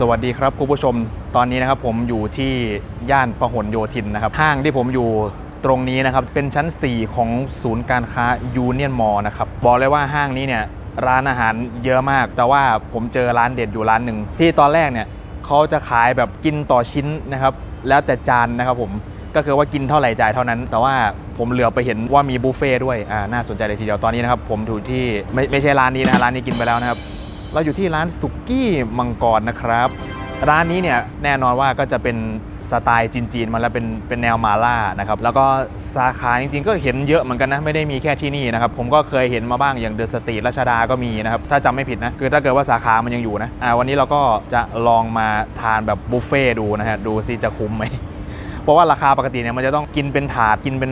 สวัสดีครับคุณผู้ชมตอนนี้นะครับผมอยู่ที่ย่านพหลโยธินนะครับห้างที่ผมอยู่ตรงนี้นะครับเป็นชั้น 4 ของศูนย์การค้ายูเนียนมอลนะครับบอกเลยว่าห้างนี้เนี่ยร้านอาหารเยอะมาก แต่ว่าผมเจอร้านเด็ดอยู่ร้านหนึ่งที่ตอนแรกเนี่ยเขาจะขายแบบกินต่อชิ้นนะครับแล้วแต่จานนะครับผมก็คือว่ากินเท่าไหร่จ่ายเท่านั้น แต่ว่าผมเหลือไปเห็นว่ามีบุฟเฟ่ด้วยอ่าน่าสนใจเลยทีเดียวตอนนี้นะครับผมอยู่ที่ไม่ไม่ใช่ร้านนี้นะร้านนี้กินไปแล้วนะครับ เราอยู่ที่ร้านสุกี้มังกรนะครับ ร้านนี้เนี่ยแน่นอนว่าก็จะเป็นสไตล์จีนๆมาแล้วเป็นเป็นแนวมาล่านะครับแล้วก็สาขาจริงๆ ก็เห็นเยอะเหมือนกันนะไม่ได้มีแค่ที่นี่นะครับผมก็เคยเห็นมาบ้างอย่างเดอะสตรีทรัชดาก็มีนะครับถ้าจำไม่ผิดนะคือถ้าเกิดว่าสาขามันยังอยู่นะอ่าวันนี้เราก็จะลองมาทานแบบบุฟเฟ่ดูนะฮะดูซิจะคุ้มไหม เพราะว่าราคาปกติเนี่ยมันจะต้องกินเป็นถาดกินเป็น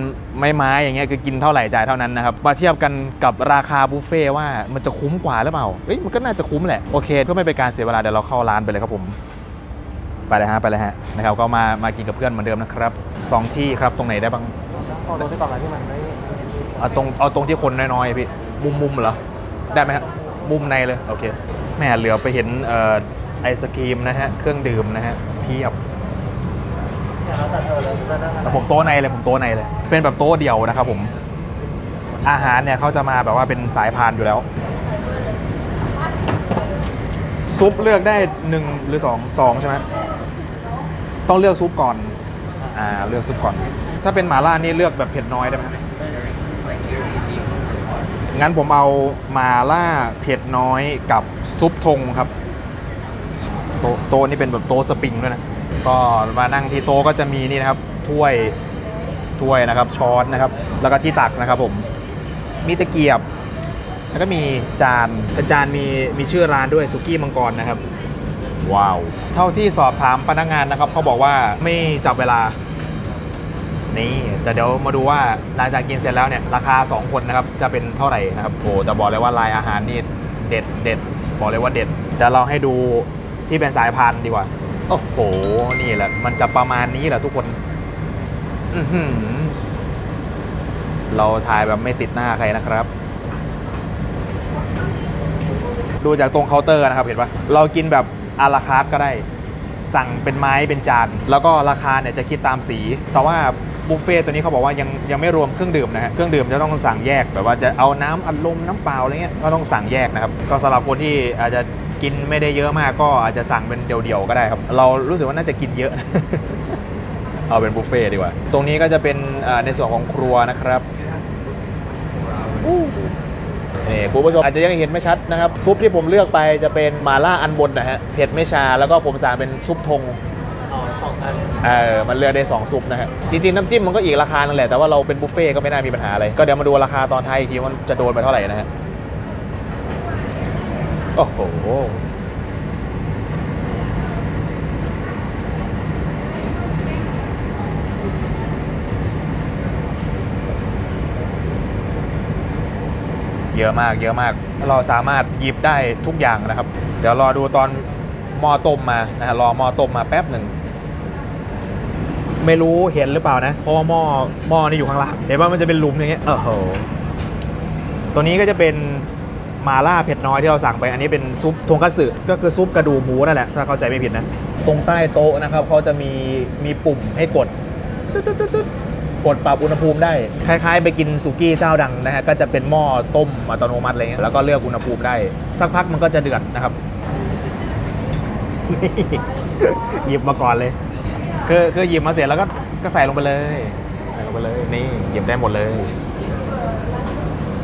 ไม้ๆอย่างเงี้ยคือกินเท่าไหร่จ่ายเท่านั้นนะครับมาเทียบกันกับราคาบุฟเฟ่ต์ว่ามันจะคุ้มกว่าหรือเปล่าเอ้ยมันก็น่าจะคุ้มแหละโอเคเพื่อไม่เป็นการเสียเวลาเดี๋ยวเราเข้าร้านไปเลยครับผมไปเลยฮะไปเลยฮะนะครับก็มามากินกับเพื่อนเหมือนเดิมนะครับสองที่ครับตรงไหนได้บ้างเอาตรงที่ก่อนเลยที่มันไม่เอาตรงเอาตรงที่คนน้อยๆพี่มุมมุมๆเหรอได้ไหมฮะมุมในเลยโอเคแม่เหลือไปเห็นเอ่อไอศครีมนะฮะเครื่องดื่มนะฮะเพียบ แต่ผมโต๊ะในเลยผมโต๊ะในเลย เป็นแบบโต๊ะเดียวนะครับผม อาหารเนี่ยเขาจะมาแบบว่าเป็นสายพานอยู่แล้ว ซุปเลือกได้หนึ่งหรือสองสองใช่ไหมต้องเลือกซุปก่อน อ่าเลือกซุปก่อน ถ้าเป็นหมาล่านี่เลือกแบบเผ็ดน้อยได้ไหมงั้นผมเอาหมาล่าเผ็ดน้อยกับซุปทงครับ โตโต๊ะนี่เป็นแบบโต๊ะสปริงด้วยนะ ก็มานั่งที่โต๊ะก็จะมีนี่นะครับถ้วยถ้วยนะครับช้อนนะครับ แล้วก็ที่ตักนะครับผมมีตะเกียบ แล้วก็มีจานเป็นจานมีมีชื่อร้านด้วยสุกี้มังกรนะครับ ว้าว เท่าที่สอบถามพนักงานนะครับเขาบอกว่าไม่จับเวลา นี่แต่เดี๋ยวมาดูว่าหลังจากกินเสร็จแล้วเนี่ยราคา 2 คนนะครับจะเป็นเท่าไหร่นะครับโอ้แต่บอกเลยว่าลายอาหารนี่เด็ดเด็ดบอกเลยว่าเด็ดเดี๋ยวเราให้ดูที่เป็นสายพันธุ์ดีกว่า โอ้โห นี่แหละ มันจะประมาณนี้แหละทุกคนอืเราถ่ายแบบไม่ติดหน้าใครนะครับ ดูจากตรงเคาน์เตอร์นะครับ เห็นปะเรากินแบบอาราคาร์ก็ได้ สั่งเป็นไม้เป็นจาน แล้วก็ราคาเนี่ยจะคิดตามสี แต่ว่าบุฟเฟ่ต์ตัวนี้เขาบอกว่ายังยังไม่รวมเครื่องดื่มนะฮะ เครื่องดื่มจะต้องสั่งแยกแบบว่าจะเอาน้ำอัดลมน้ำเปล่าอะไรเงี้ยก็ต้องสั่งแยกนะครับ ก็สำหรับคนที่อาจจะ กินไม่ได้เยอะมากก็อาจจะสั่งเป็นเดี่ยวๆก็ได้ครับ เรารู้สึกว่าน่าจะกินเยอะ เอาเป็นบุฟเฟ่ต์ดีกว่า ตรงนี้ก็จะเป็นอ่าในส่วนของครัวนะครับนี่คุณผู้ชมอาจจะยังเห็นไม่ชัดนะครับ ซุปที่ผมเลือกไปจะเป็นหมาล่าอันบนนะฮะเผ็ดไม่ชาแล้วก็ผมสั่งเป็นซุปทงอ๋อสองอันเออมันเลือกได้ 2 ซุปนะฮะ จริง ๆ น้ำจิ้มมันก็อีกราคานึงแหละ แต่ว่าเราเป็นบุฟเฟ่ต์ก็ไม่น่ามีปัญหาอะไร ก็เดี๋ยวมาดูราคาตอนท้ายอีกทีว่ามันจะโดนไปเท่าไหร่นะฮะ โอ้โห เยอะมาก เยอะมาก เราสามารถหยิบได้ทุกอย่างนะครับ เดี๋ยวรอดูตอนหม้อต้มมานะฮะรอหม้อต้มมาแป๊บหนึ่ง ไม่รู้เห็นหรือเปล่านะเพราะว่าหม้อหม้อนี่อยู่ข้างล่างเห็นว่ามันจะเป็นหลุมอย่างเงี้ยโอ้โหตัวนี้ก็จะเป็น มาล่าเผ็ดน้อยที่เราสั่งไปอันนี้เป็นซุปทงคัตสึก็คือซุปกระดูกหมูนั่นแหละถ้าเข้าใจไม่ผิดนะตรงใต้โต๊ะนะครับเขาจะมีมีปุ่มให้กดตึ๊ดตึ๊ดตึ๊ดตึ๊ดกดปรับอุณหภูมิได้ คล้ายๆ ไปกินสุกี้เจ้าดังนะฮะก็จะเป็นหม้อต้มอัตโนมัติอะไรเงี้ยแล้วก็เลือกอุณหภูมิได้ สักพักมันก็จะเดือดนะครับหยิบมาก่อนเลย คือคือหยิบมาเสร็จแล้วก็ก็ใส่ลงไปเลย ใส่ลงไปเลยนี่หยิบได้หมดเลย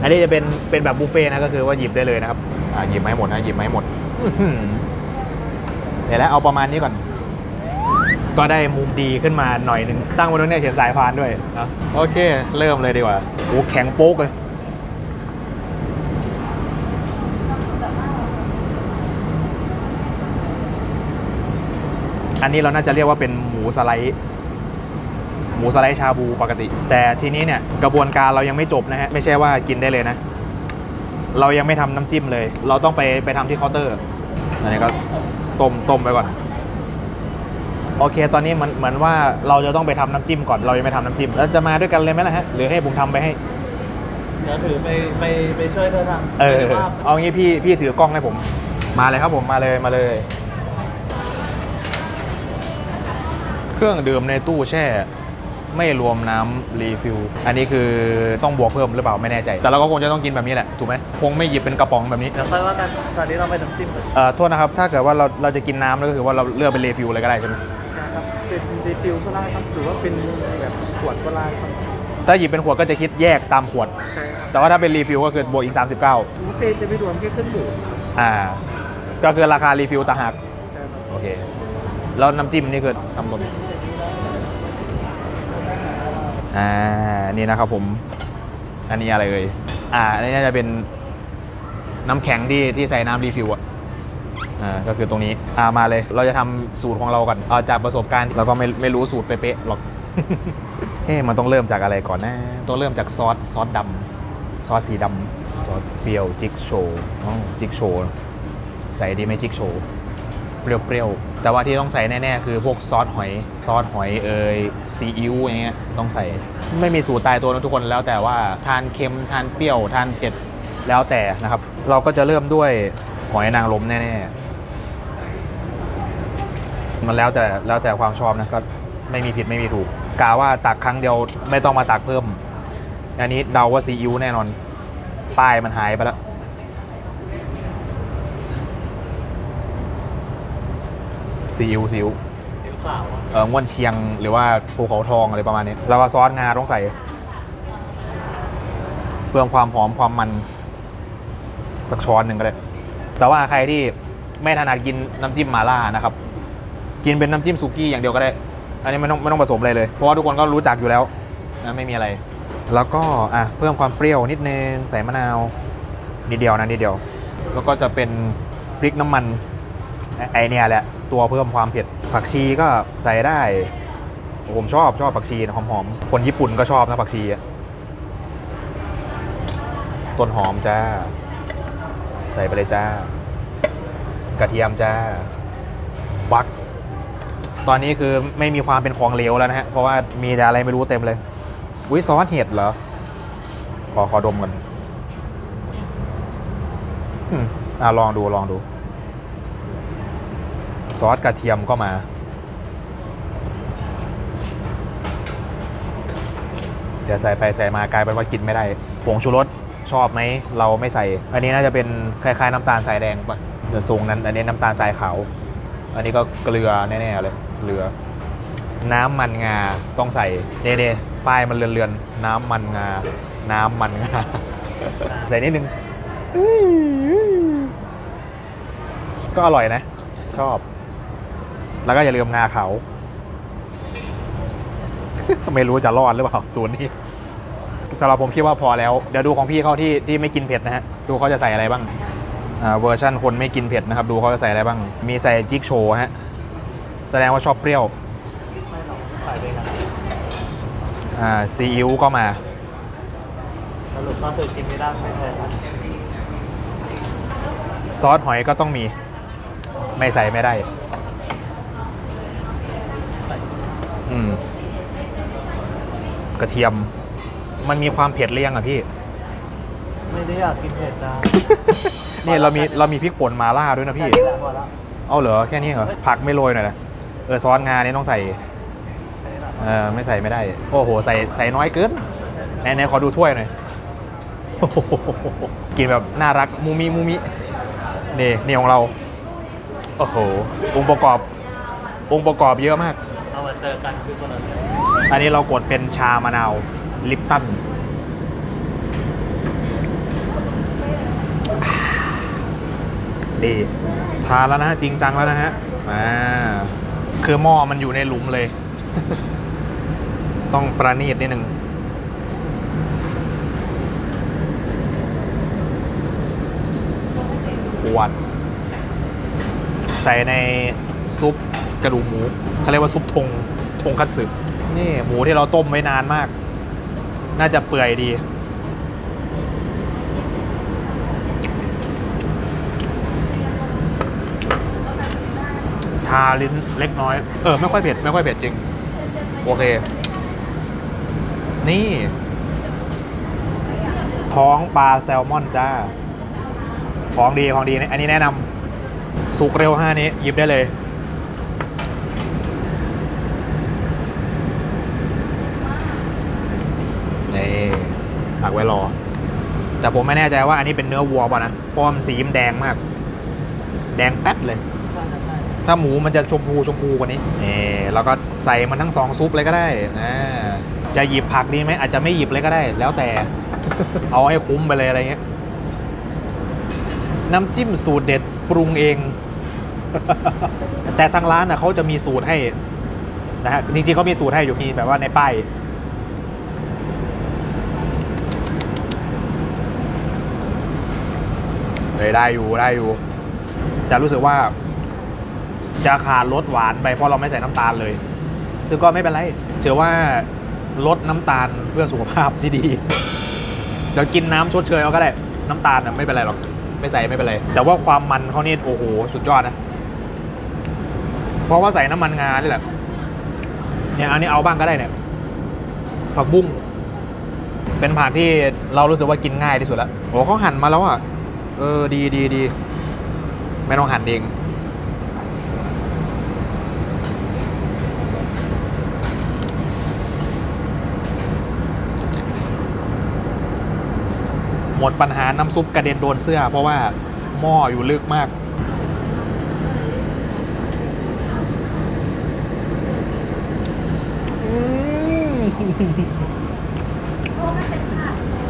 อันนี้จะเป็นเป็นแบบบุฟเฟ่นะก็คือว่าหยิบได้เลยนะครับอ่าหยิบไมาให้หมดนะหยิบไมาให้หมดเดี๋ยวแล้วเอาประมาณนี้ก่อน ก็ได้มุมดีขึ้นมาหน่อยหนึ่งตั้งไว้ตรงนี้เขียนสายพานด้วยนะโอเค เริ่มเลยดีกว่าโอ้แข็งโป๊กเลยอันนี้เราน่าจะเรียกว่าเป็นหมูสไลด์ หมูสไลด์ชาบูปกติ แต่ทีนี้เนี่ยกระบวนการเรายังไม่จบนะฮะไม่ใช่ว่ากินได้เลยนะ เรายังไม่ทำน้ำจิ้มเลย เราต้องไปไปทำที่เคาน์เตอร์อันนี้ก็ต้มต้มไปก่อนโอเค ตอนนี้เหมือนเหมือนว่าเราจะต้องไปทำน้ำจิ้มก่อน เรายังไม่ทำน้ำจิ้ม แล้วจะมาด้วยกันเลยไหมล่ะฮะ หรือให้ผมทำไปให้ เดี๋ยวถือไปไปไปช่วยเธอทำเออไม่ได้ว่าเอางี้พี่พี่ถือกล้องให้ผม มาเลยครับผม มาเลย มาเลย เครื่องดื่มในตู้แช่ ไม่รวมน้ำรีฟิลอันนี้คือต้องบวกเพิ่มหรือเปล่าไม่แน่ใจ แต่เราก็คงจะต้องกินแบบนี้แหละถูกไหมคงไม่หยิบเป็นกระป๋องแบบนี้เดี๋ยวค่อยว่ากันตอนนี้เราไปน้ำจิ้มกันเอ่อโทษนะครับถ้าเกิดว่าเราเราจะกินน้ำแล้วก็คือว่าเราเลือกเป็นรีฟิลเลยก็ได้ใช่ไหมนะครับเป็นรีฟิลก็ได้ครับหรือว่าเป็นแบบขวดก็ได้ครับถ้าหยิบเป็นขวดก็จะคิดแยกตามขวดใช่ครับแต่ว่าถ้าเป็นรีฟิลก็คือบวกอีก 39บุฟเฟ่ต์จะไม่รวมแค่เครื่องดื่มอ่า ก็คือราคารีฟิลต่างหากใช่ครับโอเค แล้วน้ำจิ้มนี่คือทำรวม อ่านี่นะครับผม อันนี้อะไรเอ่ยอ่าอันนี้น่าจะเป็นน้ำแข็งที่ที่ใส่น้ำรีฟิลอะอ่าก็คือตรงนี้อ่ามาเลย เราจะทำสูตรของเราก่อนเอาจากประสบการณ์เราก็ไม่ไม่รู้สูตรเป๊ะๆหรอกเอ๊ะมันต้องเริ่มจากอะไรก่อนนะต้องเริ่มจากซอสซอสดำซอสสีดำซอสเปรี้ยวจิกโชว์อ๋อจิกโชว์ใส่ดีไหมจิกโชว์เปรี้ยวๆ แต่ว่าที่ต้องใส่แน่ๆ คือพวกซอสหอยซอสหอยเอยซีอิ๊วอย่างเงี้ยต้องใส่ ไม่มีสูตรตายตัวนะทุกคนแล้วแต่ว่าทานเค็มทานเปรี้ยวทานเผ็ดแล้วแต่นะครับ เราก็จะเริ่มด้วยหอยนางรมแน่ๆ มันแล้วแต่แล้วแต่ความชอบนะก็ไม่มีผิดไม่มีถูกกาว่าตักครั้งเดียวไม่ต้องมาตักเพิ่ม อันนี้เดาว่าซีอิ๊วแน่นอน ป้ายมันหายไปแล้ว ซีอิ๊วซีอิ๊วผิวขาวอะเออง่วนเชียงหรือว่าภูเขาทองอะไรประมาณนี้ แล้วก็ซอสงาต้องใส่ เพิ่มความหอมความมัน สักช้อนหนึ่งก็ได้ แต่ว่าใครที่ไม่ถนัดกินน้ำจิ้มมาล่านะครับ กินเป็นน้ำจิ้มสุกี้อย่างเดียวก็ได้ อันนี้ไม่ต้องไม่ต้องผสมอะไรเลย เพราะว่าทุกคนก็รู้จักอยู่แล้วนะไม่มีอะไร แล้วก็อะเพิ่มความเปรี้ยวนิดนึงใส่มะนาวนิดเดียวนะนิดเดียว แล้วก็จะเป็นพริกน้ำมันไอไอเนี่ยแหละ ตัวเพิ่มความเผ็ด ผักชีก็ใส่ได้ ผมชอบชอบผักชีนะหอมๆ คนญี่ปุ่นก็ชอบนะผักชีต้นหอมจ้า ใส่ไปเลยจ้า กระเทียมจ้า บัก ตอนนี้คือไม่มีความเป็นของเหลวแล้วนะฮะ เพราะว่ามีแต่อะไรไม่รู้เต็มเลยวิซอสเห็ดเหรอ ขอขอดมกันอืมอะลองดูลองดู ซอสกระเทียมก็มา เดี๋ยวใส่ไปใส่มากลายเป็นว่ากินไม่ได้ ผงชูรสชอบไหมเราไม่ใส่ อันนี้น่าจะเป็นคล้ายๆน้ำตาลทรายแดงปะเดี๋ยวทรงนั้นอันนี้น้ำตาลทรายขาว อันนี้ก็เกลือแน่ๆเลยเกลือ น้ำมันงาต้องใส่เน่ๆป้ายมันเลือนๆน้ำมันงา น้ำมันงา ใส่นิดนึงก็อร่อยนะ ชอบ แล้วก็อย่าลืมงาเขา ไม่รู้จะรอดหรือเปล่าศูนย์นี้สำหรับผมคิดว่าพอแล้ว เดี๋ยวดูของพี่เขาที่ที่ไม่กินเผ็ดนะฮะ ดูเขาจะใส่อะไรบ้าง อ่าเวอร์ชั่นคนไม่กินเผ็ดนะครับ ดูเขาจะใส่อะไรบ้าง มีใส่จิ๊กโชว์ฮะ แสดงว่าชอบเปรี้ยวไม่หรอกใส่ไปกันอ่าซีอิ๊วก็มา สรุปก็คือกินไม่ได้ไม่ใช่ครับซอสหอยก็ต้องมี ไม่ใส่ไม่ได้ อืมกระเทียม มันมีความเผ็ดหรือยังอะพี่ ไม่ได้อยากกินเผ็ดจ้านี่เรามีเรามีพริกป่นมาล่าด้วยนะพี่แค่นี้แหละพอแล้วเอาเหรอแค่นี้เหรอผักไม่โรยหน่อยนะเออซอสงานี่ต้องใส่แค่นี้แหละเออไม่ใส่ไม่ได้ โอ้โห ใส่ใส่น้อยเกินไหนไหนขอดูถ้วยหน่อยโอ้โหกินแบบน่ารักมูมิมูมินี่นี่ของเรา โอ้โหองค์ประกอบ องค์ประกอบเยอะมากเอา มาเจอกันคือคนละเรื่องอันนี้เรากดเป็นชามะนาวลิปตันดีทานแล้วนะฮะจริงจังแล้วนะฮะอ่าคือหม้อมันอยู่ในหลุมเลย ต้องประณีตนิดนึงปวดใส่ในซุปกระดูกหมู เขาเรียกว่าซุปทงทงคัตสึนี่หมูที่เราต้มไว้นานมาก น่าจะเปื่อยดี ทาลิ้นเล็กน้อย เออ ไม่ค่อยเผ็ด ไม่ค่อยเผ็ดจริง โอเค นี่ ท้องปลาแซลมอนจ้า ของดี ของดี อันนี้แนะนำสุกเร็วห้านี้หยิบได้เลย นี่ ผักไว้รอ แต่ผมไม่แน่ใจว่าอันนี้เป็นเนื้อวัวป่ะนะเพราะวามันสีมแดงมาก แดงแป๊ดเลย ถ้าหมูมันจะชมพูชมพูกว่านี้นี่แล้วก็ใส่มันทั้งสองซุปเลยก็ได้นะจะหยิบผักดีไหมอาจจะไม่หยิบเลยก็ได้ แล้วแต่ เอาให้คุ้มไปเลยอะไรเงี้ยน้ำจิ้มสูตรเด็ดปรุงเอง แต่ทางร้านนะเขาจะมีสูตรให้นะฮะจริงๆเขามีสูตรให้อยู่มีแบบว่าในป้าย เลยได้อยู่ได้อยู่ จะรู้สึกว่า จะขาดรสหวานไปเพราะเราไม่ใส่น้ำตาลเลย ซึ่งก็ไม่เป็นไรเชื่อว่าลดน้ำตาลเพื่อสุขภาพที่ดีเดี๋ยวกินน้ำชดเชยเอาก็ได้น้ำตาลน่ะไม่เป็นไรหรอกไม่ใส่ไม่เป็นไร แต่ว่าความมันเขานี่โอ้โหสุดยอดนะเพราะว่าใส่น้ำมันงานี่แหละเนี่ยอันนี้เอาบ้างก็ได้เนี่ยผักบุ้งเป็นผักที่เรารู้สึกว่ากินง่ายที่สุดแล้วโอ้เขาหั่นมาแล้วอะ เออ ดีดีดี ไม่ต้องหั่นเอง หมดปัญหาน้ำซุปกระเด็นโดนเสื้อ เพราะว่าหม้ออยู่ลึกมาก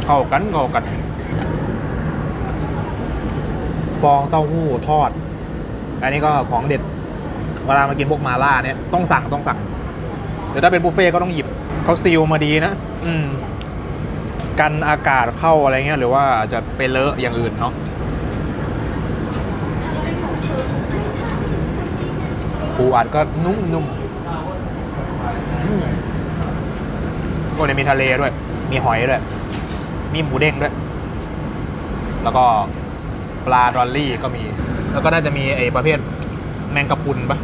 เข้ากันเข้ากัน ฟองเต้าหู้ทอด อันนี้ก็ของเด็ด เวลามากินพวกมาล่าเนี่ยต้องสั่งต้องสั่งหรือถ้าเป็นบุฟเฟ่ต์ก็ต้องหยิบเขาซีลมาดีนะ อืม กันอากาศเข้าอะไรเงี้ยหรือว่าจะไปเลอะอย่างอื่นเนาะปูอัดก็นุ่มๆอืมโอ้เนี่ยมีทะเลด้วย มีหอยด้วย มีหมูเด้งด้วย แล้วก็ ปลาดอลลี่ก็มี แล้วก็น่าจะมีไอ้ประเภทแมงกะพรุนปะ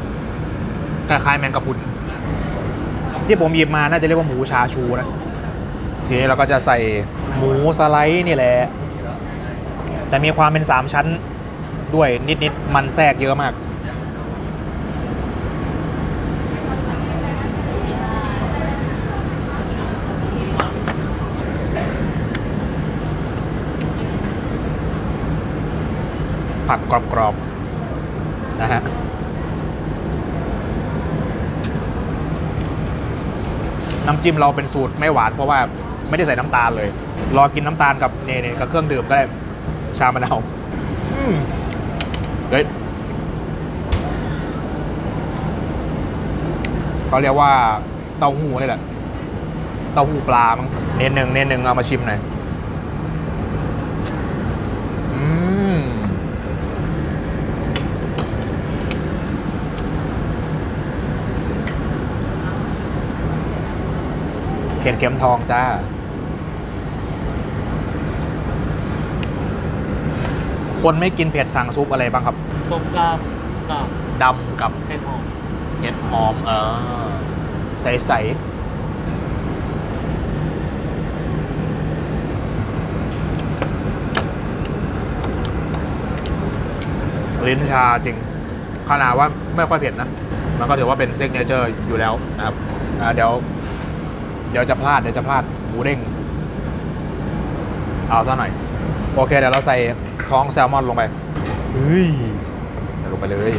คล้ายๆแมงกะพรุน ที่ผมหยิบมาน่าจะเรียกว่าหมูชาชูนะ ทีนี้เราก็จะใส่หมูสไลด์นี่แหละ แต่มีความเป็น3ชั้นด้วยนิดๆ มันแทรกเยอะมาก ผักกรอบๆนะฮะน้ำจิ้มเราเป็นสูตรไม่หวานเพราะว่าไม่ได้ใส่น้ำตาลเลย รอกินน้ำตาลกับเนเนกับเครื่องดื่มก็ได้ชามะนาวอืมเฮ้ยเขาเรียกว่าเต้าหู้นี่แหละ เต้าหู้ปลามั้งเนนหนึ่งเนนหนึ่งเอามาชิมหน่อย เข็มเข็มทองจ้า คนไม่กินเผ็ดสั่งซุปอะไรบ้างครับ ส้มกาบกับดำกับเห็ดหอมเห็ดหอม เออ ใสใสลิ้นชาจริงขนาดว่าไม่ค่อยเผ็ดนะ มันก็ถือว่าเป็นเซ็กเนเจอร์อยู่แล้วนะครับอ่าเดี๋ยว เดี๋ยวจะพลาดเดี๋ยวจะพลาดหมูเด้งเอาซะหน่อย โอเคเดี๋ยวเราใส่ท้องแซลมอนลงไปเฮ้ยใส่ลงไปเลย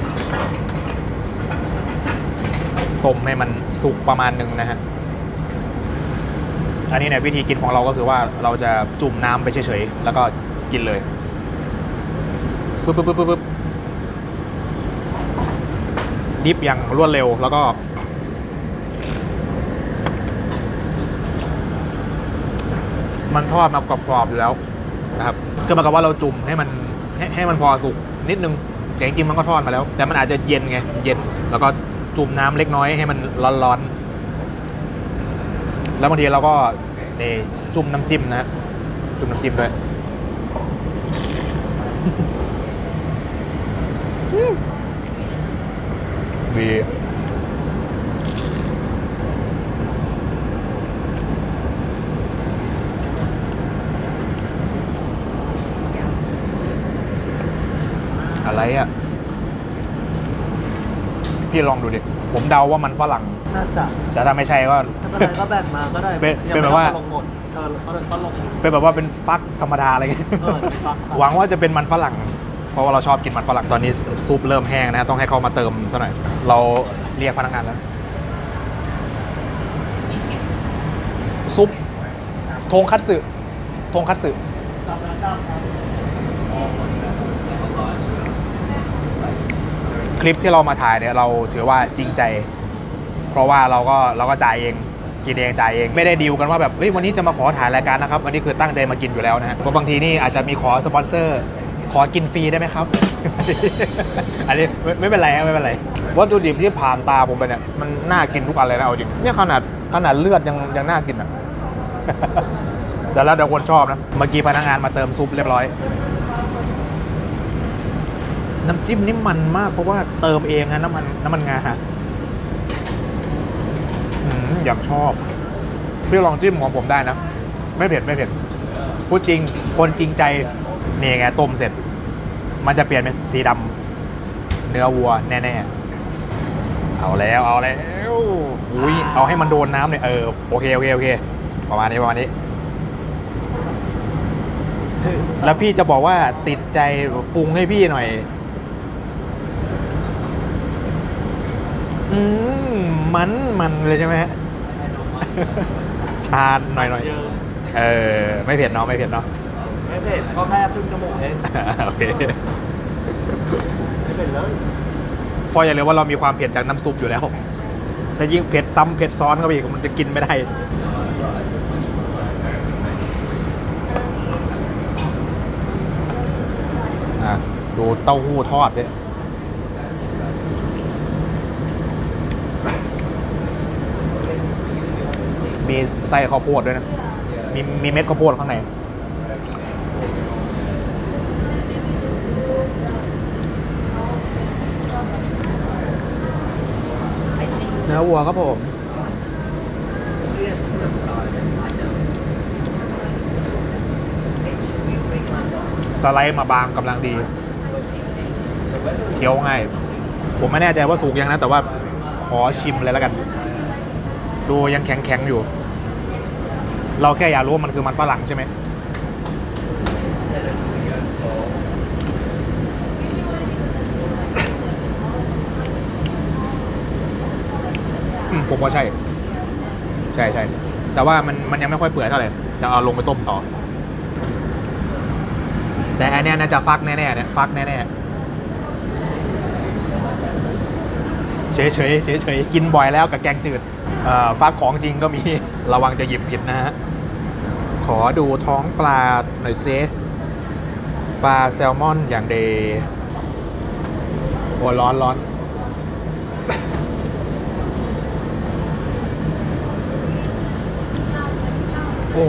ต้มให้มันสุกประมาณหนึงนะฮะอันนี้เนี่ยวิธีกินของเราก็คือว่าเราจะจุ่มน้ำไปเฉยๆแล้วก็กินเลยปึ๊บปึ๊บปึ๊บปึ๊บปึ๊บดิฟอย่างรวดเร็วแล้วก็ มันทอดมากรอบๆอยู่แล้วนะครับก็หมายความว่าเราจุ่มให้มันให้ให้มันพอสุกนิดนึงแต่จริงๆมันก็ทอดมาแล้ว แต่มันอาจจะเย็นไงเย็น แล้วก็จุ่มน้ำเล็กน้อยให้มันร้อนๆแล้วบางทีเราก็นี่จุ่มน้ำจิ้มนะฮะจุ่มน้ำจิ้มด้วยดี อะไรอะ พี่ลองดูดิ ผมเดาว่ามันฝรั่ง น่าจะแต่ถ้าไม่ใช่ก็ไม่เป็นไรก็แบ่งมาก็ได้เป็นยังเป็นไม่แบบว่าต้องลงหมดเออเออตลกเป็นแบบว่าเป็นฟักธรรมดาอะไรเงี้ย เออเป็นฟักหวังว่าจะเป็นมันฝรั่ง เพราะว่าเราชอบกินมันฝรั่งตอนนี้ซุปเริ่มแห้งนะต้องให้เขามาเติมซะหน่อย เราเรียกพนักงานแล้ว ซุปทงคัตสึทงคัตสึค ลิปที่เรามาถ่ายเนี่ยเราถือว่าจริงใจ เพราะว่าเราก็เราก็จ่ายเองกินเองจ่ายเองไม่ได้ดีลกันว่าแบบเฮ้ยวันนี้จะมาขอถ่ายรายการนะครับวันนี้คือตั้งใจมากินอยู่แล้วนะฮะเพราะบางทีนี่อาจจะมีขอสปอนเซอร์ ขอกินฟรีได้ไหมครับ อันนี้ไม่ไม่เป็นไรไม่เป็นไรวัตถุดิบที่ผ่านตาผมไปเนี่ยมันน่ากินทุกอันเลยนะเอาจริงเนี่ยขนาดขนาดเลือดยังยังน่ากินอะแต่แล้วเดี๋ยวคนชอบนะเมื่อกี้พนักงานมาเติมซุปเรียบร้อย น้ำจิ้มนี่มันมากเพราะว่าเติมเองนะน้ำมันน้ำมันงาอืมอยากชอบพี่ลองจิ้มของผมได้นะ ไม่เผ็ดไม่เผ็ดพูดจริงคนจริงใจนี่ไงต้มเสร็จ มันจะเปลี่ยนเป็นสีดำเนื้อวัวแน่ๆเอาแล้วเอาแล้วอุ้ยเอาให้มันโดนน้ำเลยเออโอเคโอเคโอเคประมาณนี้ประมาณนี้ แล้วพี่จะบอกว่าติดใจปรุงให้พี่หน่อย อืมมันมันเลยใช่ไหมฮะ ชาญหน่อยหน่อยเยอะเออไม่เผ็ดเนาะไม่เผ็ดเนาะ ไม่เผ็ดก็แค่ครึ่งชั่วโมงเองโอเคไม่เผ็ดเลยเพราะอย่าลืมว่าเรามีความเผ็ดจากน้ำซุปอยู่แล้วถ้ายิ่งเผ็ดซ้ำเผ็ดซ้อนเข้าไปอีกมันจะกินไม่ได้ อะ ดูเต้าหู้ทอดสิ มีไส้ข้าวโพดด้วยนะ มีมีเม็ดข้าวโพดข้างใน เนื้อวัวครับผม สไลด์มาบางกำลังดี เคี้ยวง่าย ผมไม่แน่ใจว่าสุกยังนะ แต่ว่าขอชิมเลยแล้วกัน ดูยังแข็งๆอยู่ เราแค่อยากรู้ว่ามันคือมันฝรั่งใช่ไหมผมว่าใช่ ใช่ใช่แต่ว่ามันมันยังไม่ค่อยเปื่อยเท่าไหร่จะเอาลงไปต้มต่อ แต่อันนี้น่าจะฟักแน่ๆเนี่ยฟักแน่ๆเฉยเฉยเฉยๆกินบ่อยแล้วกับแกงจืด ฟักของจริงก็มีระวังจะหยิบผิดนะฮะ ขอดูท้องปลาหน่อยเซปลาแซลมอนอย่างเดโอ้ร้อนร้อนโอ้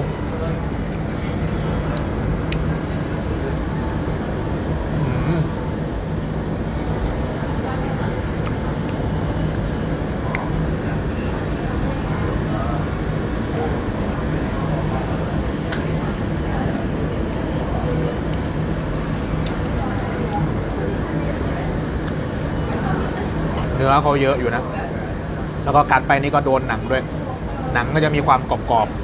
อเขาเยอะอยู่นะ แล้วก็กัดไปนี่ก็โดนหนังด้วย หนังก็จะมีความกรอบๆ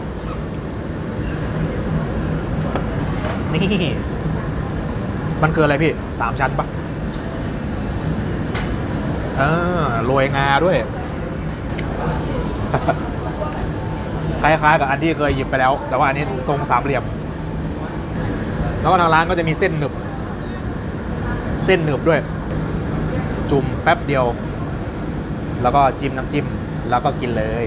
นี่ มันคืออะไรพี่สามชั้นปะเออโรยงาด้วย คล้ายๆกับอันที่เคยหยิบไปแล้ว แต่ว่าอันนี้ทรงสามเหลี่ยม แล้วก็ทางร้านก็จะมีเส้นหนึบ เส้นหนึบด้วย จุ่มแป๊บเดียว แล้วก็จิ้มน้ำจิ้ม แล้วก็กินเลย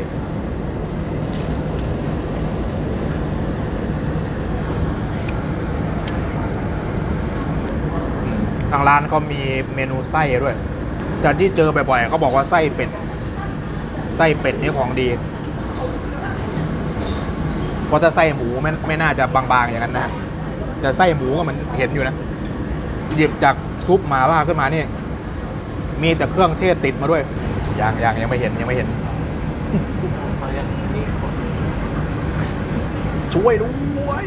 ทางร้านเขามีเมนูไส้ด้วยแต่ที่เจอบ่อยๆเขาบอกว่าไส้เป็ด ไส้เป็ดนี่ของดีเพราะถ้าไส้หมูไม่ไม่น่าจะบางๆอย่างนั้นนะแต่ไส้หมูก็มันเห็นอยู่นะหยิบจากซุปหมาล่าขึ้นมานี่มีแต่เครื่องเทศติดมาด้วย ยังยังยังไม่เห็นยังไม่เห็นเขายังมีคนช่วยด้วย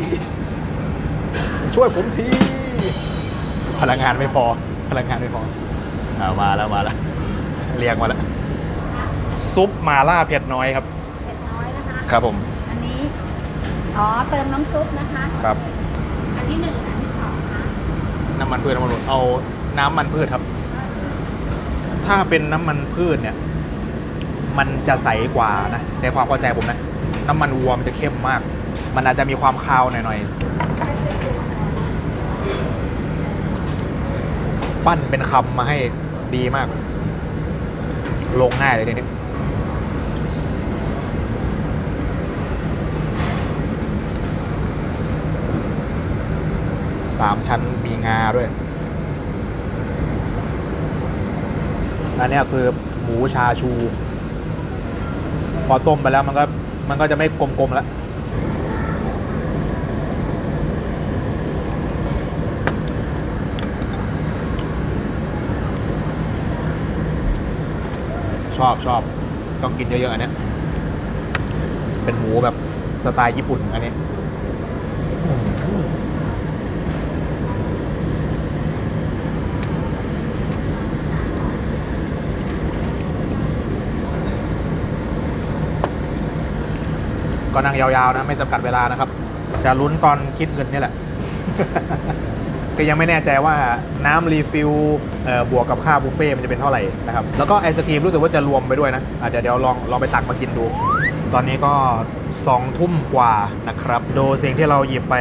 ช่วยผมที พลังงานไม่พอ พลังงานไม่พอเอามาแล้วมาแล้วเรียกมาแล้วซุปมาล่าเผ็ดน้อยครับ เผ็ดน้อยนะคะ ครับผม อันนี้ อ๋อ เติมน้ำซุปนะคะ ครับ อันที่หนึ่งอันที่สองนะน้ำมันพืชน้ำมันรดเอาน้ำมันพืชครับ ถ้าเป็นน้ำมันพืชเนี่ย มันจะใสกว่านะ ในความเข้าใจผมนะ น้ำมันวัวมันจะเข้มมาก มันอาจจะมีความคาวหน่อยๆ ปั้นเป็นคำมาให้ดีมาก ลงง่ายเลยทีนี้สามชั้นมีงาด้วย อันนี้คือหมูชาชู พอต้มไปแล้วมันก็มันก็จะไม่กลมๆแล้วชอบชอบต้องกินเยอะๆอันนี้เป็นหมูแบบสไตล์ญี่ปุ่นอันนี้ ก็นั่งยาวๆนะไม่จำกัดเวลานะครับจะลุ้นตอนคิดเงินนี่แหละ ก็ยังไม่แน่ใจว่าน้ำรีฟิลบวกกับค่าบุฟเฟ่มันจะเป็นเท่าไหร่นะครับ แล้วก็ไอศครีมรู้สึกว่าจะรวมไปด้วยนะะเดี๋ยวเดี๋ยวลองลองไปตักมากินดู ตอนนี้ก็สองทุ่มกว่านะครับ ดูสิ่งที่เราหยิบไป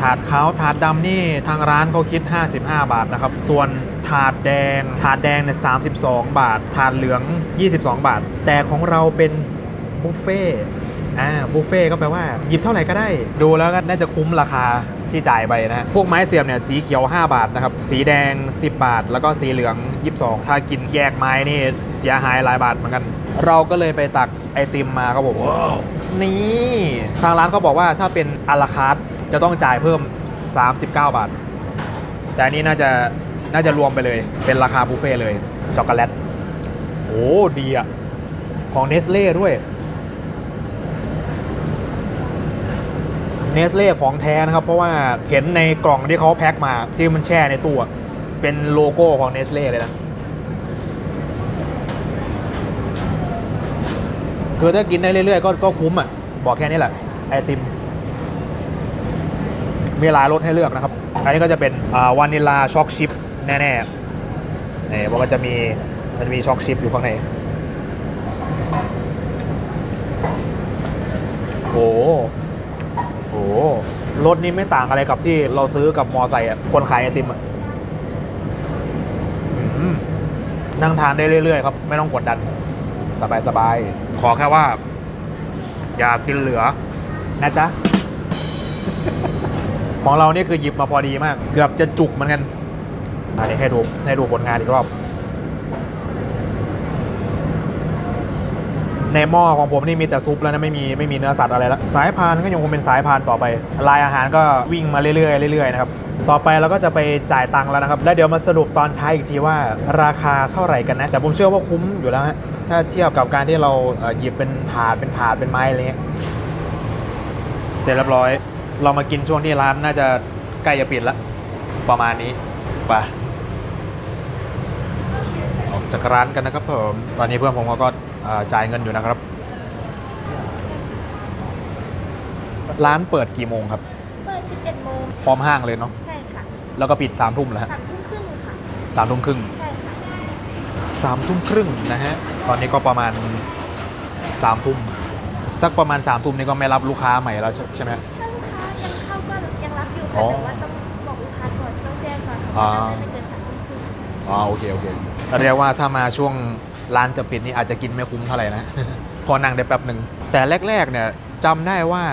ถาดขาวถาดดำนี่ทางร้านเขาคิด 55 บาทนะครับ ส่วนถาดแดง ถาดแดงเนี่ย32 บาท ถาดเหลือง 22 บาท แต่ของเราเป็นบุฟเฟ่ต์อ่าบุฟเฟ่ต์ก็แปลว่าหยิบเท่าไหร่ก็ได้ ดูแล้วก็น่าจะคุ้มราคาที่จ่ายไปนะ พวกไม้เสียบเนี่ยสีเขียว 5 บาทนะครับ สีแดง 10 บาท แล้วก็สีเหลือง 22 ถ้ากินแยกไม้นี่เสียหายหลายบาทเหมือนกัน เราก็เลยไปตักไอติมมาครับผม นี่ ทางร้านเขาบอกว่าถ้าเป็นอาราคาร์ท จะต้องจ่ายเพิ่ม 39 บาท แต่อันนี้น่าจะน่าจะรวมไปเลย เป็นราคาบุฟเฟ่เลยช็อกโกแลตโอ้ดีอะของเนสเล่ด้วยเนสเล่ของแท้นะครับ เพราะว่าเห็นในกล่องที่เขาแพ็คมาที่มันแช่ในตู้เป็นโลโก้ของเนสเล่เลยนะคือถ้ากินได้เรื่อยๆ ก็ก็คุ้มอะ บอกแค่นี้แหละ ไอติม มีหลายรสให้เลือกนะครับ อันนี้ก็จะเป็นวานิลาช็อกชิพแน่ๆนี่มันจะมีมันจะมีช็อกชิพอยู่ข้างในโอ้โหโอ้โหรสนี้ไม่ต่างอะไรกับที่เราซื้อกับมอไซค์คนขายไอติมอะนั่งทานได้เรื่อยๆครับ ไม่ต้องกดดัน สบายๆ ขอแค่ว่า อย่ากินเหลือ นะจ๊ะ ของเราเนี่ยคือหยิบมาพอดีมาก เกือบจะจุกเหมือนกันอันนี้ให้ดูให้ดูผลงานอีกรอบ ในหม้อของผมนี่มีแต่ซุปแล้วนะไม่มีไม่มีเนื้อสัตว์อะไรแล้วสายพานก็ยังคงเป็นสายพานต่อไป ลายอาหารก็วิ่งมาเรื่อยๆเรื่อยๆนะครับต่อไปเราก็จะไปจ่ายตังค์แล้วนะครับ แล้วเดี๋ยวมาสรุปตอนท้ายอีกทีว่าราคาเท่าไหร่กันนะ แต่ผมเชื่อว่าคุ้มอยู่แล้วฮะ ถ้าเทียบกับการที่เราหยิบเป็นถาดเป็นถาดเป็นไม้อะไรเงี้ย เสร็จเรียบร้อย เรามากินช่วงที่ร้านน่าจะใกล้จะปิดแล้วประมาณนี้ไปออกจากร้านกันนะครับผมตอนนี้เพื่อนผมเขาก็เอ่อจ่ายเงินอยู่นะครับ ร้านเปิดกี่โมงครับ เปิด 11 โมงพร้อมห้างเลยเนาะใช่ค่ะ แล้วก็ปิด3ามทุ่มแล้วฮะสามทุ่มครึ่งค่ะสามทุ่มครึ่งใช่ค่ะสามทุ่มครึ่งนะฮะตอนนี้ก็ประมาณสามทุ่มสักประมาณสามทุ่มนี้ก็ไม่รับลูกค้าใหม่แล้วใช่ใช่ไหม อยู่อ๋ค่ะอแต่ว่าต้องบอกลูกค้าก่อนต้องแจ้งก่อนอ่าว่าไม่เกินสามทุ่มครึ่งอ๋อโอเคโอเคเรียกว่าถ้ามาช่วงร้านจะปิดนี่อาจจะกินไม่คุ้มเท่าไหร่นะ พอนั่งได้แป๊บหนึ่งแต่แรกๆเนี่ยจำได้ว่า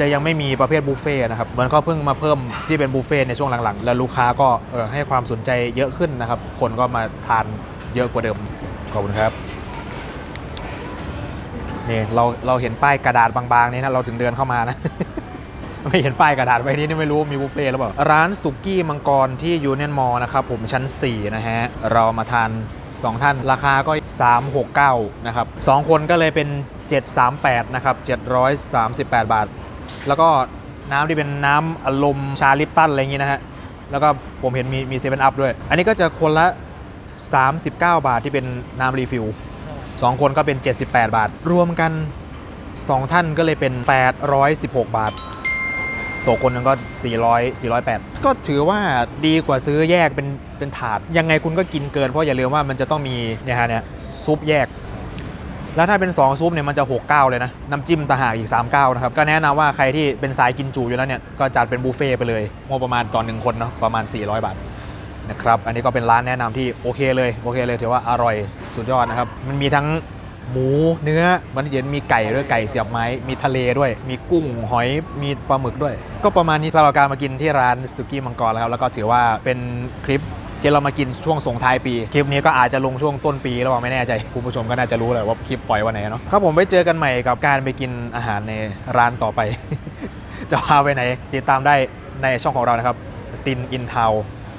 จะยังไม่มีประเภทบุฟเฟ่ต์นะครับเหมือนเขาเพิ่งมาเพิ่มที่เป็นบุฟเฟ่ต์ในช่วงหลังๆ แล้วลูกค้าก็เออให้ความสนใจเยอะขึ้นนะครับ คนก็มาทานเยอะกว่าเดิมขอบคุณครับนี่เราเราเห็นป้ายกระดาษบางๆนี่นะเราถึงเดินเข้ามานะ ไม่เห็นป้ายกระดาษไว้นี่ไม่รู้มีบุฟเฟ่หรือเปล่า ร้านสุกี้มังกรที่ยูเนียนมอนะครับผมชั้น 4 นะฮะ เรามาทาน 2 ท่านราคาก็ 369 นะครับ 2 คนก็เลยเป็น 738 นะครับ 738 บาท แล้วก็น้ำที่เป็นน้ำอารมณ์ชาลิปตันอะไรอย่างงี้นะฮะ แล้วก็ผมเห็นมีมีเซเว่นอัพด้วย อันนี้ก็จะคนละ 39 บาทที่เป็นน้ำรีฟิล2คนก็เป็น 78 บาท รวมกัน 2 ท่านก็เลยเป็น 816 บาท ตัวคนนึงก็ 400 408 ก็ถือว่าดีกว่าซื้อแยกเป็นเป็นถาด ยังไงคุณก็กินเกิน เพราะอย่าลืมว่ามันจะต้องมีเนี่ยฮะเนี่ยซุปแยก แล้วถ้าเป็น 2 ซุปเนี่ยมันจะ 69 เลยนะ น้ำจิ้มตาหากอีก 39 นะครับ ก็แนะนำว่าใครที่เป็นสายกินจูอยู่แล้วเนี่ย ก็จัดเป็นบุฟเฟ่ไปเลยงบประมาณต่อหนึ่งคนเนาะประมาณ 400 บาทนะครับ อันนี้ก็เป็นร้านแนะนำที่โอเคเลยโอเคเลยถือว่าอร่อยสุดยอดนะครับ มันมีทั้ง หมูเนื้อมันเย็นมีไก่ด้วยไก่เสียบไม้ มีทะเลด้วย มีกุ้งหอยมีปลาหมึกด้วย ก็ประมาณนี้สำหรับการมากินที่ร้านสุกี้มังกรแล้วครับแล้วก็ถือว่าเป็นคลิปที่เรามากินช่วงส่งท้ายปี คลิปนี้ก็อาจจะลงช่วงต้นปีแล้วว่าไม่แน่ใจ คุณผู้ชมก็น่าจะรู้แหละว่าคลิปปล่อยวันไหนเนาะครับผมไปเจอกันใหม่กับการไปกินอาหารในร้านต่อไป จะพาไปไหน ติดตามได้ในช่องของเรานะครับตินอินเทาว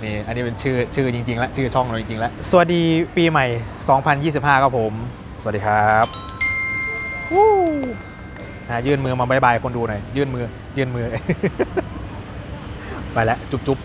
นี่อันนี้เป็นชื่อชื่อจริงๆแล้วชื่อช่องเราจริงๆแล้วสวัสดีปีใหม่ 2025 ครับผม สวัสดีครับวู้อะยื่นมือมาบายบายคนดูหน่อย ยื่นมือ ยื่นมือ ไปแล้ว จุ๊บๆ